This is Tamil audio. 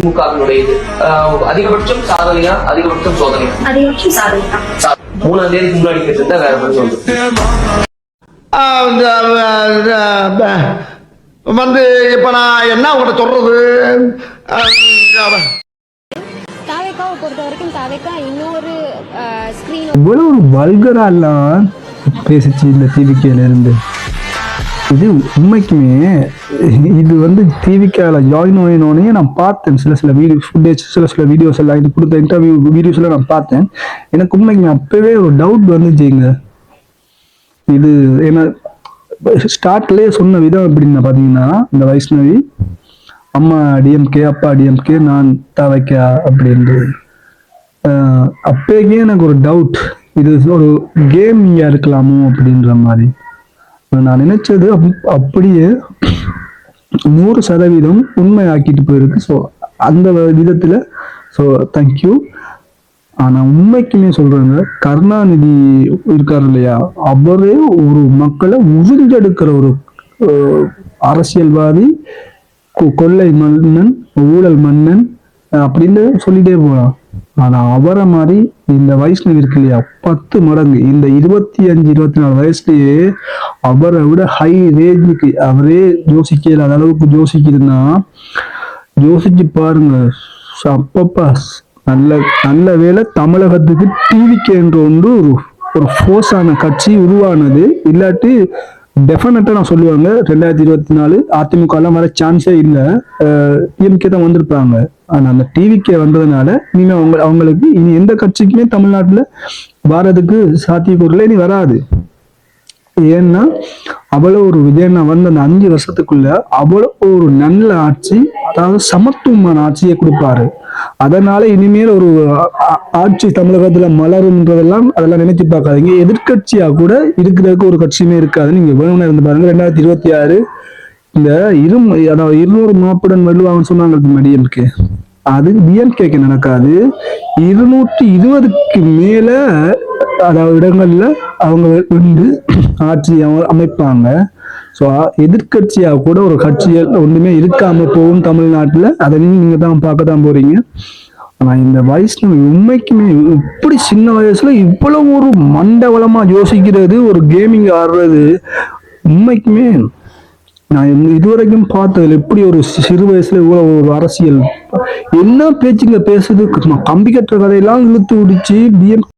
திமுகவினுடைய இது ஆஹ் அதிகபட்சம் சாதனையா அதிகபட்சம் சோதனையா? அதிகபட்சம் சாதனை தான் சா- மூணாம் தேதிக்கு முன்னாடி கேட்டிருந்தா வேற மாதிரி ப- வந்து இப்ப நான் என்ன உங்கள்கிட்ட சொல்றது? தாவேக்காவை பொறுத்த வரைக்கும் தாவேக்கா இன்னொரு ஸ்க்ரீன் இவ்வளவு வல்கரா எல்லாம் பேசிச்சு இந்த டிவிக்கேல இருந்து. இது உண்மைக்குமே இது வந்து டிவிக்கால ஜாயின் ஆயினோடனே நான் பார்த்தேன். சில சில வீடியோ ஃபுட்டேஜ் சில சில வீடியோஸ் எல்லாம் இது கொடுத்த இன்டர்வியூ வீடியோஸ் எல்லாம் நான் பார்த்தேன். எனக்கு உண்மைக்குமே அப்பவே ஒரு டவுட் வந்துச்சுங்க இது என்ன ஸ்டார்ட்லேயே சொன்ன விதம் எப்படின்னு பார்த்தீங்கன்னா இந்த வைஷ்ணவி அம்மா டிஎம்கே அப்பா டிஎம்கே நான் தவைக்கா அப்படின்றது அப்பேக்கே எனக்கு ஒரு டவுட் இது ஒரு கேமிங்கா இருக்கலாமோ அப்படின்ற மாதிரி. நான் நினைச்சது அப்- அப்படியே நூறு சதவீதம் உண்மை ஆக்கிட்டு போயிருக்கு. ஸோ அந்த விதத்துல ஸோ தேங்க்யூ ஆனா உண்மைக்குமே சொல்றாங்க கருணாநிதி இருக்கார் இல்லையா? அவரே ஒரு மக்களை உறிஞ்செடுக்கிற ஒரு அரசியல்வாதி கொ- கொள்ளை மன்னன் ஊழல் மன்னன் அப்படின்னு சொல்லிட்டே போகலாம் ஆனா அவரை மாதிரி இந்த வயசுல இருக்கு இல்லையா பத்து மடங்கு. இந்த இருபத்தி அஞ்சு இருபத்தி நாலு வயசுலயே அவரை விட ஹை ரேஞ்சுக்கு அவரே யோசிக்க இல்லாத அளவுக்கு யோசிக்குதுன்னா யோசிச்சு பாருங்க. அப்பப்பா நல்ல நல்ல வேளை தமிழகத்துக்கு டிவிக்கு என்ற ஒன்று ஒரு ஒரு ஃபோர்ஸான கட்சி உருவானது. இல்லாட்டி டெஃபினட்டாக நான் சொல்லுவாங்க. ரெண்டாயிரத்தி இருபத்தி நாலு அதிமுக எல்லாம் வர சான்ஸே இல்லை. டிஎம்கே தான் வந்திருப்பாங்க. ஆனா அந்த டிவிக்கே வந்ததுனால இனிமே அவங்க அவங்களுக்கு இனி எந்த கட்சிக்குமே தமிழ்நாட்டுல வர்றதுக்கு சாத்தியக்கூறுல இனி வராது. ஏன்னா அவ்வளோ ஒரு விஜயண்ணா வந்து அந்த அஞ்சு வருஷத்துக்குள்ள அவ்வளோ ஒரு நல்ல ஆட்சி அதாவது சமத்துவமான ஆட்சியை கொடுப்பாரு. அதனால இனிமேல் ஒரு ஆட்சி தமிழகத்துல மலரும்ன்றதெல்லாம் அதெல்லாம் நினைச்சு பார்க்காதீங்க. எதிர்கட்சியா கூட இருக்கிறதுக்கு ஒரு கட்சியுமே இருக்காது. நீங்க வேணும்னா இருந்து பாருங்க. ரெண்டாயிரத்தி இருபத்தி ஆறு இந்த இரு அதாவது இருநூறு மாப்புடன் வெல்லுவாங்கன்னு சொன்னாங்க டிஎம்கே அது டிஎம்கேக்கு நடக்காது. இருநூற்றி இருபதுக்கு மேல அதாவது இடங்கள்ல அவங்க வந்து ஆட்சி அமைப்பாங்க. ஸோ எதிர்கட்சியாக கூட ஒரு கட்சிகள் ஒன்றுமே இருக்காமல் போகும் தமிழ்நாட்டில். அதை நீங்க தான் பார்க்க தான் போகிறீங்க ஆனால் இந்த வைஷ்ணவி உண்மைக்குமே இப்படி சின்ன வயசுல இவ்வளவு ஒரு மண்டவளமாக யோசிக்கிறது ஒரு கேமிங் ஆடுறது உண்மைக்குமே நான் இதுவரைக்கும் பார்த்ததில் எப்படி ஒரு சிறு வயசுல இவ்வளவு ஒரு அரசியல் என்ன பேச்சுங்க பேசுது? கம்பி கட்டுற கதையெல்லாம் இழுத்து விடுச்சு பிஎம்